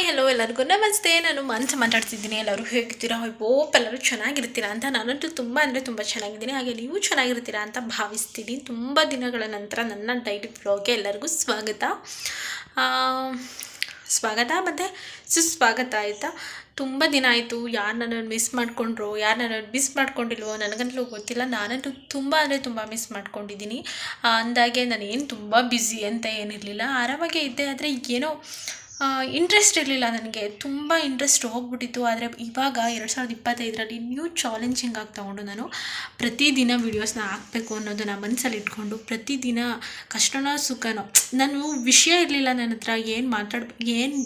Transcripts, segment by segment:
Hi hello ಎಲ್ಲರಿಗೂ ನಮಸ್ತೆ. ನಾನು ಮನಸ್ಸು ಮಾತಾಡ್ತಿದ್ದೀನಿ. ಎಲ್ಲರೂ ಹೇಗಿರ್ತೀರಾ ಹೋಪ್ ಎಲ್ಲರೂ ಚೆನ್ನಾಗಿರ್ತೀರಾ ಅಂತ ನಾನಂತೂ ತುಂಬ ಅಂದರೆ ತುಂಬ ಚೆನ್ನಾಗಿದ್ದೀನಿ. ಹಾಗೆ ನೀವು ಚೆನ್ನಾಗಿರ್ತೀರಾ ಅಂತ ಭಾವಿಸ್ತೀನಿ. ತುಂಬ ದಿನಗಳ ನಂತರ ನನ್ನ ಡೈಲಿ ಬ್ಲಾಗ್ಗೆ ಎಲ್ಲರಿಗೂ ಸ್ವಾಗತ. ಸ್ವಾಗತ ಮತ್ತು ಸುಸ್ವಾಗತ ಆಯಿತಾ? ತುಂಬ ದಿನ ಆಯಿತು. ಯಾರು ನನ್ನನ್ನು ಮಿಸ್ ಮಾಡಿಕೊಂಡ್ರು? ಯಾರು ನನ್ನನ್ನು ಮಿಸ್ ಮಾಡ್ಕೊಂಡಿಲ್ವೋ? ನನಗಂತಲೂ ಗೊತ್ತಿಲ್ಲ. ನಾನಂತೂ ತುಂಬ ಅಂದರೆ ತುಂಬ ಮಿಸ್ ಮಾಡ್ಕೊಂಡಿದ್ದೀನಿ. ಅಂದಾಗೆ ನಾನು ಏನು ತುಂಬ ಬ್ಯುಸಿ ಅಂತ ಏನಿರಲಿಲ್ಲ. ಆರಾಮಾಗೇ ಇದ್ದೆ. ಆದರೆ ಏನೋ ಇಂಟ್ರೆಸ್ಟ್ ಇರಲಿಲ್ಲ ನನಗೆ. ತುಂಬ ಇಂಟ್ರೆಸ್ಟ್ ಹೋಗ್ಬಿಟ್ಟಿತ್ತು. ಆದರೆ ಇವಾಗ ಎರಡು ಸಾವಿರದ ಇಪ್ಪತ್ತೈದರಲ್ಲಿ ನ್ಯೂ ಚಾಲೆಂಜಿಂಗ್ ಆಗಿ ತೊಗೊಂಡು ನಾನು ಪ್ರತಿದಿನ ವೀಡಿಯೋಸ್ನ ಹಾಕಬೇಕು ಅನ್ನೋದನ್ನ ಮನಸ್ಸಲ್ಲಿ ಇಟ್ಕೊಂಡು ಪ್ರತಿದಿನ ಕಷ್ಟನೋ ಸುಖನೋ ನಾನು ವಿಷಯ ಇರಲಿಲ್ಲ ನನ್ನ ಹತ್ರ, ಏನು ಮಾತಾಡ್, ಏನು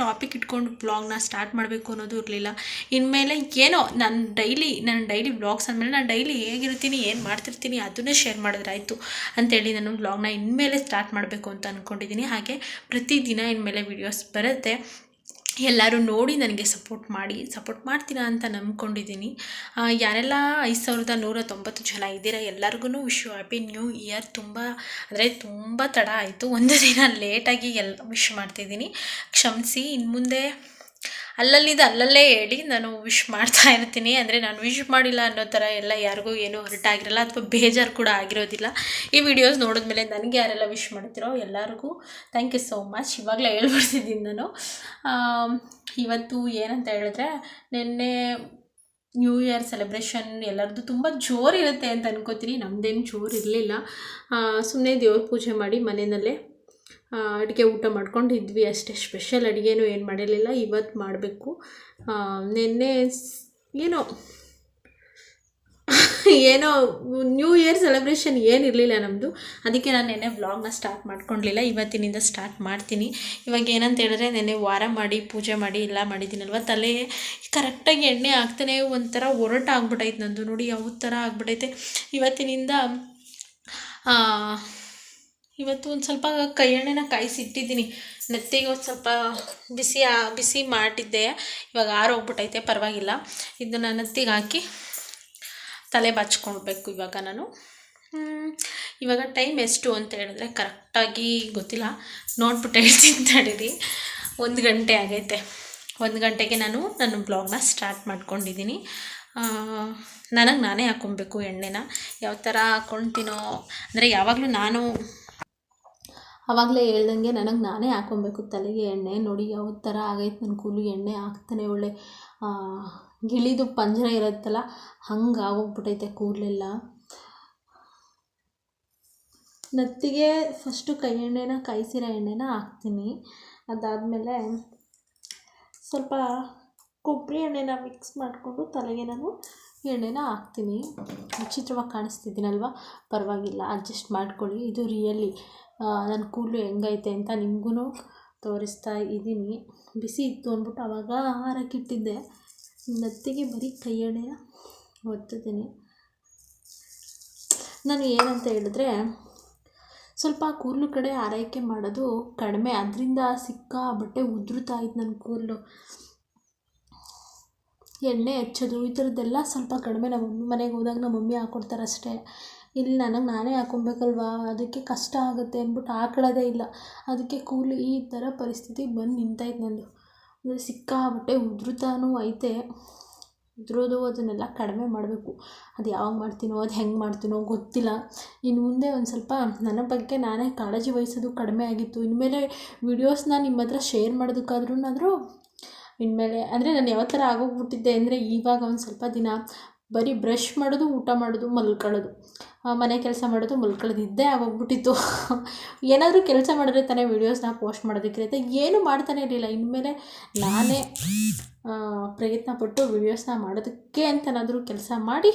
ಟಾಪಿಕ್ ಇಟ್ಕೊಂಡು ಬ್ಲಾಗ್ನ ಸ್ಟಾರ್ಟ್ ಮಾಡಬೇಕು ಅನ್ನೋದು ಇರಲಿಲ್ಲ. ಇನ್ಮೇಲೆ ಏನೋ ನಾನು ಡೈಲಿ ನಾನು ಡೈಲಿ ಬ್ಲಾಗ್ಸ್ ಅಂದಮೇಲೆ ನಾನು ಡೈಲಿ ಹೇಗಿರ್ತೀನಿ, ಏನು ಮಾಡ್ತಿರ್ತೀನಿ ಅದನ್ನೇ ಶೇರ್ ಮಾಡಿದ್ರೆ ಆಯಿತು ಅಂತೇಳಿ ನಾನು ಬ್ಲಾಗ್ನ ಇನ್ಮೇಲೆ ಸ್ಟಾರ್ಟ್ ಮಾಡಬೇಕು ಅಂತ ಅಂದ್ಕೊಂಡಿದ್ದೀನಿ ಹಾಗೆ ಪ್ರತಿದಿನ ಇನ್ಮೇಲೆ ವೀಡಿಯೋಸ್ ಬರುತ್ತೆ. ಎಲ್ಲರೂ ನೋಡಿ ನನಗೆ ಸಪೋರ್ಟ್ ಮಾಡಿ, ಸಪೋರ್ಟ್ ಮಾಡ್ತೀರಾ ಅಂತ ನಂಬ್ಕೊಂಡಿದ್ದೀನಿ. ಯಾರೆಲ್ಲ ಐದು ಸಾವಿರದ ನೂರ ತೊಂಬತ್ತು ಜನ ಇದ್ದೀರಾ, ಎಲ್ಲರಿಗೂ ವಿಶ್ ಹ್ಯಾಪಿ ನ್ಯೂ ಇಯರ್ ತುಂಬ, ಅಂದರೆ ತುಂಬ ತಡ ಆಯಿತು. ಒಂದು ದಿನ ಲೇಟಾಗಿ ಎಲ್ಲ ವಿಶ್ ಮಾಡ್ತಿದ್ದೀನಿ. ಕ್ಷಮಿಸಿ ಇನ್ನು ಮುಂದೆ ಅಲ್ಲಲ್ಲಿದ್ದು ಅಲ್ಲಲ್ಲೇ ಹೇಳಿ ನಾನು ವಿಶ್ ಮಾಡ್ತಾ ಇರ್ತೀನಿ. ಅಂದರೆ ನಾನು ವಿಶ್ ಮಾಡಿಲ್ಲ ಅನ್ನೋ ಥರ ಎಲ್ಲ ಯಾರಿಗೂ ಏನೂ ಹರ್ಟ್ ಆಗಿರಲ್ಲ ಅಥವಾ ಬೇಜಾರು ಕೂಡ ಆಗಿರೋದಿಲ್ಲ. ಈ ವಿಡಿಯೋಸ್ ನೋಡಿದ್ಮೇಲೆ ನನಗೆ ಯಾರೆಲ್ಲ ವಿಶ್ ಮಾಡ್ತಿರೋ ಎಲ್ಲರಿಗೂ ಥ್ಯಾಂಕ್ ಯು ಸೋ ಮಚ್ ಇವಾಗಲೇ ಹೇಳ್ಬಿಡ್ತಿದ್ದೀನಿ ನಾನು. ಇವತ್ತು ಏನಂತ ಹೇಳಿದ್ರೆ ನಿನ್ನೆ ನ್ಯೂ ಇಯರ್ ಸೆಲೆಬ್ರೇಷನ್ ಎಲ್ಲರದ್ದು ತುಂಬ ಜೋರಿರುತ್ತೆ ಅಂತ ಅನ್ಕೋತೀನಿ. ನಮ್ಮದೇನು ಜೋರು ಇರಲಿಲ್ಲ. ಸುಮ್ಮನೆ ದೇವ್ರ ಪೂಜೆ ಮಾಡಿ ಮನೆಯಲ್ಲೇ ಅಡುಗೆ ಊಟ ಮಾಡ್ಕೊಂಡು ಇದ್ವಿ ಅಷ್ಟೇ. ಸ್ಪೆಷಲ್ ಅಡುಗೆನೂ ಏನು ಮಾಡಿರಲಿಲ್ಲ ಇವತ್ತು ಮಾಡಬೇಕು. ನಿನ್ನೆ ಏನೋ ಏನೋ ನ್ಯೂ ಇಯರ್ ಸೆಲೆಬ್ರೇಷನ್ ಏನಿರಲಿಲ್ಲ ನಮ್ಮದು ಅದಕ್ಕೆ ನಾನು ನೆನ್ನೆ ವ್ಲಾಗ್ನ ಸ್ಟಾರ್ಟ್ ಮಾಡ್ಕೊಳ್ಲಿಲ್ಲ ಇವತ್ತಿನಿಂದ ಸ್ಟಾರ್ಟ್ ಮಾಡ್ತೀನಿ. ಇವಾಗ ಏನಂತ ಹೇಳಿದ್ರೆ ನೆನ್ನೆ ವಾರ ಮಾಡಿ, ಪೂಜೆ ಮಾಡಿ, ಎಲ್ಲ ಮಾಡಿದ್ದೀನಲ್ವ? ತಲೆ ಕರೆಕ್ಟಾಗಿ ಎಣ್ಣೆ ಹಾಕ್ತಾನೆ, ಒಂಥರ ಒರಟ ಆಗ್ಬಿಟೈತೆ ನಂದು. ನೋಡಿ ಯಾವ ಥರ ಆಗ್ಬಿಟ್ಟೈತೆ ಇವತ್ತಿನಿಂದ ಇವತ್ತು ಒಂದು ಸ್ವಲ್ಪ ಕೈ ಎಣ್ಣೆನ ಕಾಯಿಸಿ ಇಟ್ಟಿದ್ದೀನಿ ನೆತ್ತಿಗೆ ಒಂದು ಸ್ವಲ್ಪ ಬಿಸಿ ಬಿಸಿ ಮಾಡಿದ್ದೆ. ಇವಾಗ ಆರೋಗ್ಬಿಟ್ಟೈತೆ ಪರವಾಗಿಲ್ಲ. ಇದನ್ನು ನೆತ್ತಿಗೆ ಹಾಕಿ ತಲೆ ಬಾಚ್ಕೊಳ್ಬೇಕು ಇವಾಗ ನಾನು. ಇವಾಗ ಟೈಮ್ ಎಷ್ಟು ಅಂತ ಹೇಳಿದ್ರೆ ಕರೆಕ್ಟಾಗಿ ಗೊತ್ತಿಲ್ಲ. ನೋಡ್ಬಿಟ್ಟು ಹೇಳ್ತೀನಿ ತಡೀರಿ. ಒಂದು ಗಂಟೆ ಆಗೈತೆ. ಒಂದು ಗಂಟೆಗೆ ನಾನು ನನ್ನ ಬ್ಲಾಗ್ನ ಸ್ಟಾರ್ಟ್ ಮಾಡ್ಕೊಂಡಿದ್ದೀನಿ. ನನಗೆ ನಾನೇ ಹಾಕ್ಕೊಬೇಕು ಎಣ್ಣೆನ. ಯಾವ ಥರ ಹಾಕ್ಕೊಳ್ತೀನೋ ಅಂದರೆ ಯಾವಾಗಲೂ ನಾನು ಆವಾಗಲೇ ಹೇಳ್ದಂಗೆ ನನಗೆ ನಾನೇ ಹಾಕ್ಕೊಬೇಕು ತಲೆಗೆ ಎಣ್ಣೆ ನೋಡಿ ಯಾವ ಥರ ಆಗೈತೆ ನನ್ನ ಕೂದಲು. ಎಣ್ಣೆ ಹಾಕ್ತಾನೆ ಒಳ್ಳೆ ಗಿಳಿದು ಪಂಜರ ಇರುತ್ತಲ್ಲ, ಹಂಗೆ ಆಗೋಗ್ಬಿಟ್ಟೈತೆ ಕೂದಲೆಲ್ಲ. ನತ್ತಿಗೆ ಫಸ್ಟು ಕೈ ಎಣ್ಣೆನ ಕಾಯಿಸಿರೋ ಎಣ್ಣೆನ ಹಾಕ್ತೀನಿ. ಅದಾದಮೇಲೆ ಸ್ವಲ್ಪ ಕೊಬ್ಬರಿ ಎಣ್ಣೆನ ಮಿಕ್ಸ್ ಮಾಡಿಕೊಂಡು ತಲೆಗೆ ನಾನು ಎಣ್ಣೆನ ಹಾಕ್ತೀನಿ. ವಿಚಿತ್ರವಾಗಿ ಕಾಣಿಸ್ತಿದ್ದೀನಲ್ವ? ಪರವಾಗಿಲ್ಲ ಅಡ್ಜಸ್ಟ್ ಮಾಡ್ಕೊಳ್ಳಿ. ಇದು ರಿಯಲಿ ನನ್ನ ಕೂದಲು ಹೆಂಗೈತೆ ಅಂತ ನಿಮಗೂ ತೋರಿಸ್ತಾ ಇದ್ದೀನಿ. ಬಿಸಿ ಇತ್ತು ಅಂದ್ಬಿಟ್ಟು ಆವಾಗ ಹಾರಕ್ಕಿಟ್ಟಿದ್ದೆ ನತ್ತಿಗೆ ಬರೀ ಕೈ ಎಣ್ಣೆನ ಒತ್ತಿದ್ದೀನಿ. ನಾನು ಏನಂತ ಹೇಳಿದ್ರೆ, ಸ್ವಲ್ಪ ಕೂದಲು ಕಡೆ ಆರೈಕೆ ಮಾಡೋದು ಕಡಿಮೆ. ಅದರಿಂದ ಸಿಕ್ಕಾಬಟ್ಟೆ ಉದುರುತ್ತಾ ಇತ್ತು ನನ್ನ ಕೂದಲು. ಎಣ್ಣೆ ಹಚ್ಚೋದು, ಈ ಥರದ್ದೆಲ್ಲ ಸ್ವಲ್ಪ ಕಡಿಮೆ ನಮ್ಮ ಮನೆಗೆ ಹೋದಾಗ ನಮ್ಮ ಮಮ್ಮಿ ಹಾಕ್ಕೊಡ್ತಾರೆ ಅಷ್ಟೇ. ಇಲ್ಲಿ ನನಗೆ ನಾನೇ ಹಾಕ್ಕೊಬೇಕಲ್ವಾ ಅದಕ್ಕೆ ಕಷ್ಟ ಆಗುತ್ತೆ ಅಂದ್ಬಿಟ್ಟು ಹಾಕೊಳ್ಳೋದೇ ಇಲ್ಲ. ಅದಕ್ಕೆ ಕೂಲಿ ಈ ಥರ ಪರಿಸ್ಥಿತಿ ಬಂದು ನಿಂತೈತೆ ನನ್ನದು ಅಂದರೆ ಸಿಕ್ಕಾಬಿಟ್ಟೆ ಉದುರುತ್ತಾನೂ ಐತೆ. ಉದುರೋದು ಅದನ್ನೆಲ್ಲ ಕಡಿಮೆ ಮಾಡಬೇಕು. ಅದು ಯಾವಾಗ ಮಾಡ್ತೀನೋ, ಅದು ಹೆಂಗೆ ಮಾಡ್ತೀನೋ ಗೊತ್ತಿಲ್ಲ. ಇನ್ನು ಮುಂದೆ ಒಂದು ಸ್ವಲ್ಪ ನನ್ನ ಬಗ್ಗೆ ನಾನೇ ಕಾಳಜಿ ವಹಿಸೋದು ಕಡಿಮೆ ಆಗಿತ್ತು. ಇನ್ಮೇಲೆ ವೀಡಿಯೋಸ್ನ ನಿಮ್ಮ ಹತ್ರ ಶೇರ್ ಮಾಡೋದಕ್ಕಾದ್ರೂ ಇನ್ಮೇಲೆ, ಅಂದರೆ ನಾನು ಯಾವ ಥರ ಆಗೋಗ್ಬಿಟ್ಟಿದ್ದೆ ಅಂದರೆ ಇವಾಗ ಒಂದು ಸ್ವಲ್ಪ ದಿನ ಬರೀ ಬ್ರಷ್ ಮಾಡೋದು, ಊಟ ಮಾಡೋದು, ಮಲ್ಕೊಳ್ಳೋದು. ಮನೆ ಕೆಲಸ ಮಾಡೋದು, ಮಲ್ಕೊಳ್ಳೋದು ಇದ್ದೇ ಆಗೋಗ್ಬಿಟ್ಟಿತ್ತು. ಏನಾದರೂ ಕೆಲಸ ಮಾಡಿದ್ರೆ ತಾನೇ ವೀಡಿಯೋಸ್ನ ಪೋಸ್ಟ್ ಮಾಡೋದಕ್ಕಿರುತ್ತೆ ಏನು ಮಾಡ್ತಾನೆ ಇರಲಿಲ್ಲ. ಇನ್ಮೇಲೆ ನಾನೇ ಪ್ರಯತ್ನ ಪಟ್ಟು ವೀಡಿಯೋಸ್ನ ಮಾಡೋದಕ್ಕೆ ಅಂತನಾದರೂ ಕೆಲಸ ಮಾಡಿ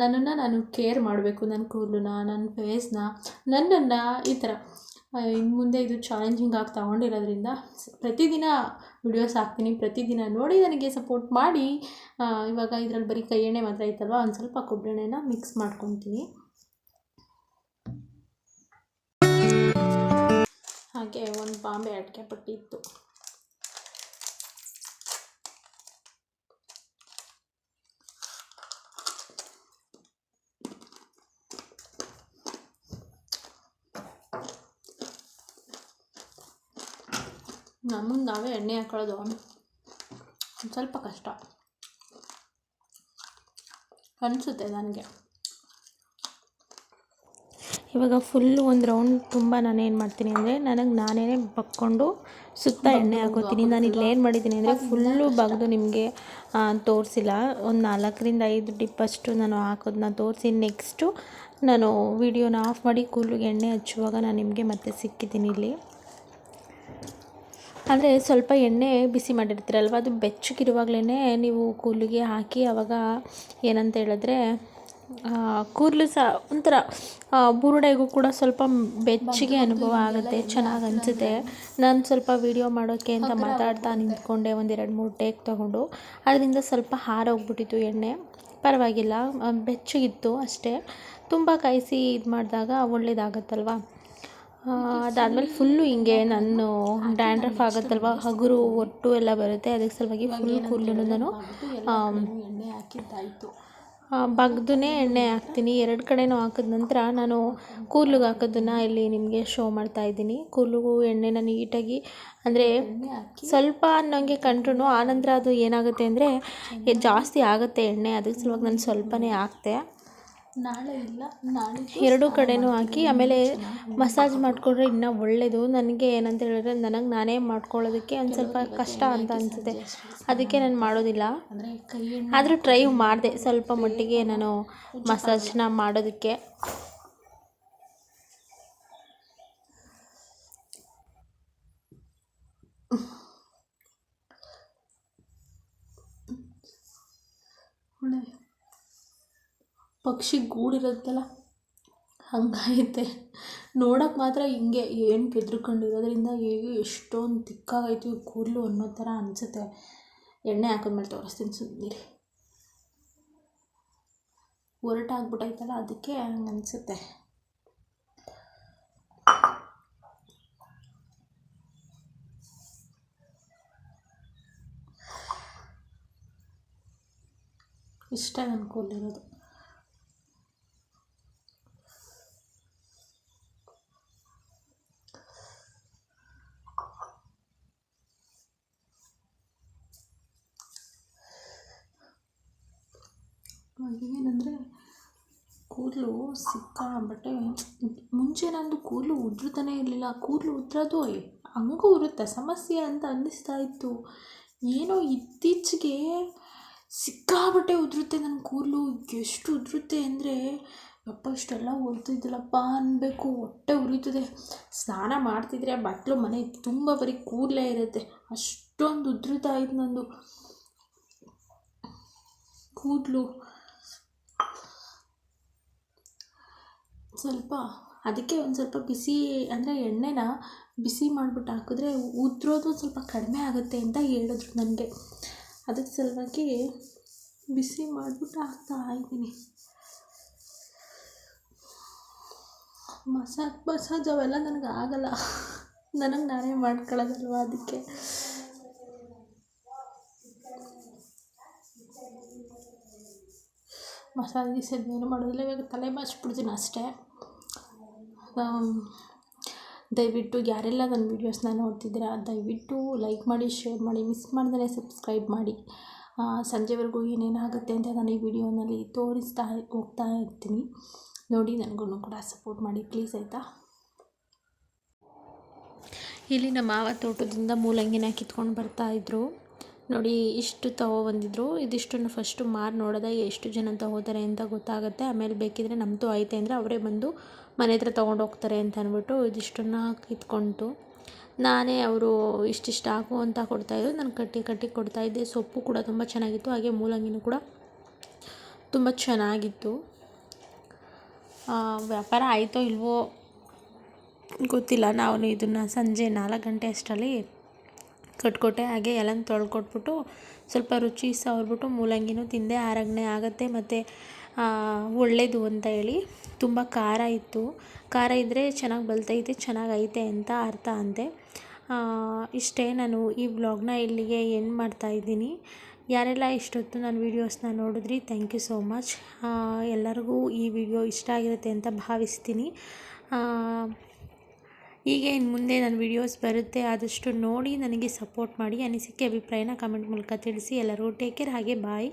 ನನ್ನನ್ನು ನಾನು ಕೇರ್ ಮಾಡಬೇಕು. ನನ್ನ ಕೂದಲನ್ನ ನನ್ನ ಫೇಸ್ನ ನನ್ನನ್ನು ಈ ಥರ ಇನ್ನು ಮುಂದೆ ಇದು ಚಾಲೆಂಜಿಂಗ್ ಆಗಿ ತಗೊಂಡಿರೋದ್ರಿಂದ ಪ್ರತಿದಿನ ವಿಡಿಯೋಸ್ ಹಾಕ್ತೀನಿ. ಪ್ರತಿದಿನ ನೋಡಿ ನನಗೆ ಸಪೋರ್ಟ್ ಮಾಡಿ. ಇವಾಗ ಇದರಲ್ಲಿ ಬರೀ ಕೈ ಎಣ್ಣೆ ಮಾತ್ರ ಐತಲ್ವ? ಒಂದು ಸ್ವಲ್ಪ ಕೊಬ್ಬರಿ ಎಣ್ಣೆನ ಮಿಕ್ಸ್ ಮಾಡ್ಕೊತೀನಿ. ಹಾಗೆ ಒಂದು ಬಾಂಬೆ ಅಡಿಕೆ ಪಟ್ಟಿ ಇತ್ತು. ನಮಗೆ ನಾವೇ ಎಣ್ಣೆ ಹಾಕೊಳ್ಳೋದು. ಒಂದು ಸ್ವಲ್ಪ ಕಷ್ಟ. ಅನಿಸುತ್ತೆ ನನಗೆ. ಇವಾಗ ಫುಲ್ಲು ಒಂದು ರೌಂಡ್ ತುಂಬ ನಾನು ಏನು ಮಾಡ್ತೀನಿ ಅಂದರೆ ನನಗೆ ನಾನೇ ಬಕ್ಕೊಂಡು ಸುತ್ತ ಎಣ್ಣೆ ಹಾಕೋತೀನಿ. ನಾನು ಇಲ್ಲಿ ಏನು ಮಾಡಿದ್ದೀನಿ ಅಂದರೆ ಫುಲ್ಲು ಬಗ್ದು ನಿಮಗೆ ತೋರಿಸಿಲ್ಲ. ಒಂದು ನಾಲ್ಕರಿಂದ ಐದು ಡಿಪ್ಪಷ್ಟು ನಾನು ಹಾಕೋದನ್ನ ತೋರಿಸಿ ನೆಕ್ಸ್ಟು ನಾನು ವಿಡಿಯೋನ ಆಫ್ ಮಾಡಿ ಕೂಲಿಗೆ ಎಣ್ಣೆ ಹಚ್ಚುವಾಗ ನಾನು ನಿಮಗೆ ಮತ್ತೆ ಸಿಕ್ಕಿದ್ದೀನಿ ಇಲ್ಲಿ. ಅಂದರೆ ಸ್ವಲ್ಪ ಎಣ್ಣೆ ಬಿಸಿ ಮಾಡಿರ್ತೀರಲ್ವ? ಅದು ಬೆಚ್ಚಗಿರುವಾಗಲೇ ನೀವು ಕೂದಲಿಗೆ ಹಾಕಿ ಆವಾಗ ಏನಂತ ಹೇಳಿದ್ರೆ ಕೂದಲು ಸಹ ಒಂಥರ ಬುರುಡೆಗೂ ಕೂಡ ಸ್ವಲ್ಪ ಬೆಚ್ಚಗೆ ಅನುಭವ ಆಗುತ್ತೆ, ಚೆನ್ನಾಗಿ ಅನಿಸುತ್ತೆ. ನಾನು ಸ್ವಲ್ಪ ವಿಡಿಯೋ ಮಾಡೋಕ್ಕೆ ಅಂತ ಮಾತಾಡ್ತಾ ನಿಂತ್ಕೊಂಡೆ ಒಂದೆರಡು ಮೂರು ಟೇಕ್ ತೊಗೊಂಡು. ಅದರಿಂದ ಸ್ವಲ್ಪ ಹಾರೋಗ್ಬಿಟ್ಟಿತ್ತು ಎಣ್ಣೆ. ಪರವಾಗಿಲ್ಲ ಬೆಚ್ಚಗಿತ್ತು ಅಷ್ಟೇ. ತುಂಬ ಕಾಯಿಸಿ ಇದು ಮಾಡಿದಾಗ ಒಳ್ಳೇದಾಗತ್ತಲ್ವ? ಅದಾದಮೇಲೆ ಫುಲ್ಲು ಹಿಂಗೆ ನಾನು ಡ್ಯಾಂಡ್ರಫ್ ಆಗುತ್ತಲ್ವ? ಹಗುರು ಒಟ್ಟು ಎಲ್ಲ ಬರುತ್ತೆ. ಅದಕ್ಕೆ ಸಲುವಾಗಿ ಫುಲ್ ಕೂದಲು ನಾನು ಬಗ್ದುನೇ ಎಣ್ಣೆ ಹಾಕ್ತೀನಿ. ಎರಡು ಕಡೆನೂ ಹಾಕಿದ ನಂತರ ನಾನು ಕೂದ್ಲಿಗೆ ಹಾಕೋದನ್ನು ಇಲ್ಲಿ ನಿಮಗೆ ಶೋ ಮಾಡ್ತಾ ಇದ್ದೀನಿ. ಕೂದಲಿಗೂ ಎಣ್ಣೆನ ನೀಟಾಗಿ ಅಂದರೆ ಸ್ವಲ್ಪ ಅನ್ನೋಂಗೆ ಕಂಡ್ರೂ ಆನಂತರ ಅದು ಏನಾಗುತ್ತೆ ಅಂದರೆ ಜಾಸ್ತಿ ಆಗುತ್ತೆ ಎಣ್ಣೆ. ಅದಕ್ಕೆ ಸಲುವಾಗಿ ನಾನು ಸ್ವಲ್ಪನೇ ಹಾಕ್ತೆ. ಎರಡೂ ಕಡೆನೂ ಹಾಕಿ ಆಮೇಲೆ ಮಸಾಜ್ ಮಾಡಿಕೊಂಡ್ರೆ ಇನ್ನೂ ಒಳ್ಳೆಯದು ನನಗೆ ಏನಂತ ಹೇಳಿದ್ರೆ ನನಗೆ ನಾನೇ ಮಾಡ್ಕೊಳ್ಳೋದಕ್ಕೆ ಒಂದು ಸ್ವಲ್ಪ ಕಷ್ಟ ಅಂತ ಅನಿಸುತ್ತೆ. ಅದಕ್ಕೆ ನಾನು ಮಾಡೋದಿಲ್ಲ. ಆದರೂ ಟ್ರೈ ಮಾಡಿದೆ. ಸ್ವಲ್ಪ ಮಟ್ಟಿಗೆ ನಾನು ಮಸಾಜ್ನ ಮಾಡೋದಕ್ಕೆ. ಪಕ್ಷಿ ಗೂಡಿರುತ್ತಲ್ಲ? ಹಂಗಾಯಿತೆ. ನೋಡೋಕೆ ಮಾತ್ರ ಹಿಂಗೆ ಏನು ಕೆದ್ರುಕೊಂಡಿರೋದ್ರಿಂದ ಹೇಗೆ ಎಷ್ಟೊಂದು ತಿಕ್ಕಾಗೈತೆ ಕೂದಲು ಅನ್ನೋ ಥರ ಅನಿಸುತ್ತೆ. ಎಣ್ಣೆ ಹಾಕಿದ್ಮೇಲೆ ತೋರಿಸ್ತೀನಿ ಸುಮ್ಮನಿರಿ ಒರಟಾಗ್ಬಿಟ್ಟೈತಲ್ಲ ಅದಕ್ಕೆ ಹಂಗೆ ಅನಿಸುತ್ತೆ. ಇಷ್ಟ ನನ್ನ ಕೂದಲಿರೋದು. ಏನಂದರೆ ಕೂದಲು ಸಿಕ್ಕಾಪಟ್ಟೆ ಮುಂಚೆ ನಂದು ಕೂದಲು ಉದುರ್ತಾನೆ ಇರಲಿಲ್ಲ. ಕೂದಲು ಉದುರೋದು ಹಂಗೂ ಉರುತ್ತೆ. ಸಮಸ್ಯೆ ಅಂತ ಅನ್ನಿಸ್ತಾ ಇತ್ತು. ಏನೋ ಇತ್ತೀಚೆಗೆ ಸಿಕ್ಕಾಪಟ್ಟೆ ಉದುರುತ್ತೆ ನನ್ನ ಕೂದಲು. ಎಷ್ಟು ಉದುರುತ್ತೆ ಅಂದರೆ, ಅಪ್ಪ ಇಷ್ಟೆಲ್ಲ ಉರಿತಿದ್ದಿಲ್ಲಪ್ಪ ಅನ್ನಬೇಕು ಹೊಟ್ಟೆ ಉರಿತದೆ. ಸ್ನಾನ ಮಾಡ್ತಿದ್ರೆ ಬಟ್ಟಲು ಮನೆ ತುಂಬ ಬರೀ ಕೂದಲೇ ಇರುತ್ತೆ. ಅಷ್ಟೊಂದು ಉದುರುತ್ತಾ ಇತ್ತು ನಂದು. ಕೂದಲು ಸ್ವಲ್ಪ ಅದಕ್ಕೆ ಒಂದು ಸ್ವಲ್ಪ ಬಿಸಿ ಅಂದರೆ ಎಣ್ಣೆನ ಬಿಸಿ ಮಾಡಿಬಿಟ್ಟು ಹಾಕಿದ್ರೆ ಉದುರೋದು ಸ್ವಲ್ಪ ಕಡಿಮೆ ಆಗುತ್ತೆ ಅಂತ ಹೇಳಿದ್ರು ನನಗೆ. ಅದಕ್ಕೆ ಸಲುವಾಗಿ ಬಿಸಿ ಮಾಡಿಬಿಟ್ಟು ಹಾಕ್ತಾ ಇದ್ದೀನಿ. ಮಸಾಜ್ ಮಸಾಜ್ ಅವೆಲ್ಲ ನನಗೆ ಆಗಲ್ಲ. ನನಗೆ ನಾನೇ ಮಾಡ್ಕೊಳ್ಳೋದಲ್ವ ಅದಕ್ಕೆ. ಮಸಾಜ್ ಏನು ಮಾಡೋದಿಲ್ಲ, ಇವಾಗ ತಲೆ ಬಾಚ್ಬಿಡ್ತೀನಿ ಅಷ್ಟೇ. ದಯವಿಟ್ಟು ಯಾರೆಲ್ಲ ನನ್ನ ವೀಡಿಯೋಸ್ನ ನೋಡ್ತಿದ್ದೀರಾ, ದಯವಿಟ್ಟು ಲೈಕ್ ಮಾಡಿ ಶೇರ್ ಮಾಡಿ ಮಿಸ್ ಮಾಡ್ದೇ ಸಬ್ಸ್ಕ್ರೈಬ್ ಮಾಡಿ. ಸಂಜೆವರೆಗೂ ಏನೇನಾಗುತ್ತೆ ಅಂತ ನಾನು ಈ ವಿಡಿಯೋನಲ್ಲಿ ತೋರಿಸ್ತಾ ಹೋಗ್ತಾ ಇರ್ತೀನಿ. ನೋಡಿ ನನಗೂ ಕೂಡ ಸಪೋರ್ಟ್ ಮಾಡಿ ಪ್ಲೀಸ್ ಆಯಿತಾ? ಇಲ್ಲಿ ನಮ್ಮ ಮಾವ ತೋಟದಿಂದ ಮೂಲಂಗಿನ ಕಿತ್ಕೊಂಡು ಬರ್ತಾಯಿದ್ರು ನೋಡಿ ಇಷ್ಟು ಬಂದಿದ್ರು. ಇದಿಷ್ಟನ್ನು ಫಸ್ಟು ಮಾರು ನೋಡಿದಾಗ ಎಷ್ಟು ಜನ ತಗೋತಾರೆ ಅಂತ ಗೊತ್ತಾಗುತ್ತೆ. ಆಮೇಲೆ ಬೇಕಿದ್ರೆ ನಮ್ಮದು ಐತೆ ಅಂದರೆ ಅವರೇ ಬಂದು ಮನೆ ಹತ್ರ ತೊಗೊಂಡು ಹೋಗ್ತಾರೆ ಅಂತ ಅಂದ್ಬಿಟ್ಟು ಇದಿಷ್ಟನ್ನು ಕಿತ್ಕೊಂಡು ನಾನೇ ಅವರು ಇಷ್ಟಿಷ್ಟು ಹಾಕು ಅಂತ ಕೊಡ್ತಾಯಿದ್ರು ನಾನು ಕಟ್ಟಿ ಕಟ್ಟಿ ಕೊಡ್ತಾಯಿದ್ದೆ ಸೊಪ್ಪು ಕೂಡ ತುಂಬ ಚೆನ್ನಾಗಿತ್ತು. ಹಾಗೆ ಮೂಲಂಗಿನೂ ಕೂಡ ತುಂಬ ಚೆನ್ನಾಗಿತ್ತು. ವ್ಯಾಪಾರ ಆಯಿತೋ ಇಲ್ವೋ ಗೊತ್ತಿಲ್ಲ. ನಾವು ಇದನ್ನು ಸಂಜೆ ನಾಲ್ಕು ಗಂಟೆ ಅಷ್ಟರಲ್ಲಿ ಕಟ್ಕೊಟ್ಟೆ. ಹಾಗೆ ಎಲ್ಲನೂ ತೊಳ್ಕೊಟ್ಬಿಟ್ಟು ಸ್ವಲ್ಪ ರುಚಿ ಸವರ್ಬಿಟ್ಟು ಮೂಲಂಗಿನೂ ತಿಂದೆ. ಆರಗ್ನೆ ಆಗುತ್ತೆ ಮತ್ತು ಒಳ್ಳೆಯದು ಅಂತ ಹೇಳಿ. ತುಂಬ ಖಾರ ಇತ್ತು. ಖಾರ ಇದ್ದರೆ ಚೆನ್ನಾಗಿ ಬಲ್ತೈತೆ ಚೆನ್ನಾಗೈತೆ ಅಂತ ಅರ್ಥ ಅಂತೆ. ಇಷ್ಟೇ ನಾನು ಈ ವ್ಲಾಗ್ನ ಇಲ್ಲಿಗೆ ಎಂಡ್ ಮಾಡ್ತಾಯಿದ್ದೀನಿ ಯಾರೆಲ್ಲ ಇಷ್ಟೊತ್ತು ನನ್ನ ವೀಡಿಯೋಸ್ನ ನೋಡಿದ್ರಿ ಥ್ಯಾಂಕ್ ಯು ಸೋ ಮಚ್ ಎಲ್ಲರಿಗೂ ಈ ವಿಡಿಯೋ ಇಷ್ಟ ಆಗಿರುತ್ತೆ ಅಂತ ಭಾವಿಸ್ತೀನಿ. ಹೀಗೆ ಇನ್ನು ಮುಂದೆ ನನ್ನ ವಿಡಿಯೋಸ್ ಬರುತ್ತೆ, ಆದಷ್ಟು ನೋಡಿ ನನಗೆ ಸಪೋರ್ಟ್ ಮಾಡಿ ಅನಿಸಿಕೆ, ಅಭಿಪ್ರಾಯನ ಕಮೆಂಟ್ ಮೂಲಕ ತಿಳಿಸಿ. ಎಲ್ಲರೂ ಟೇಕ್ ಕೇರ್ ಹಾಗೆ ಬಾಯ್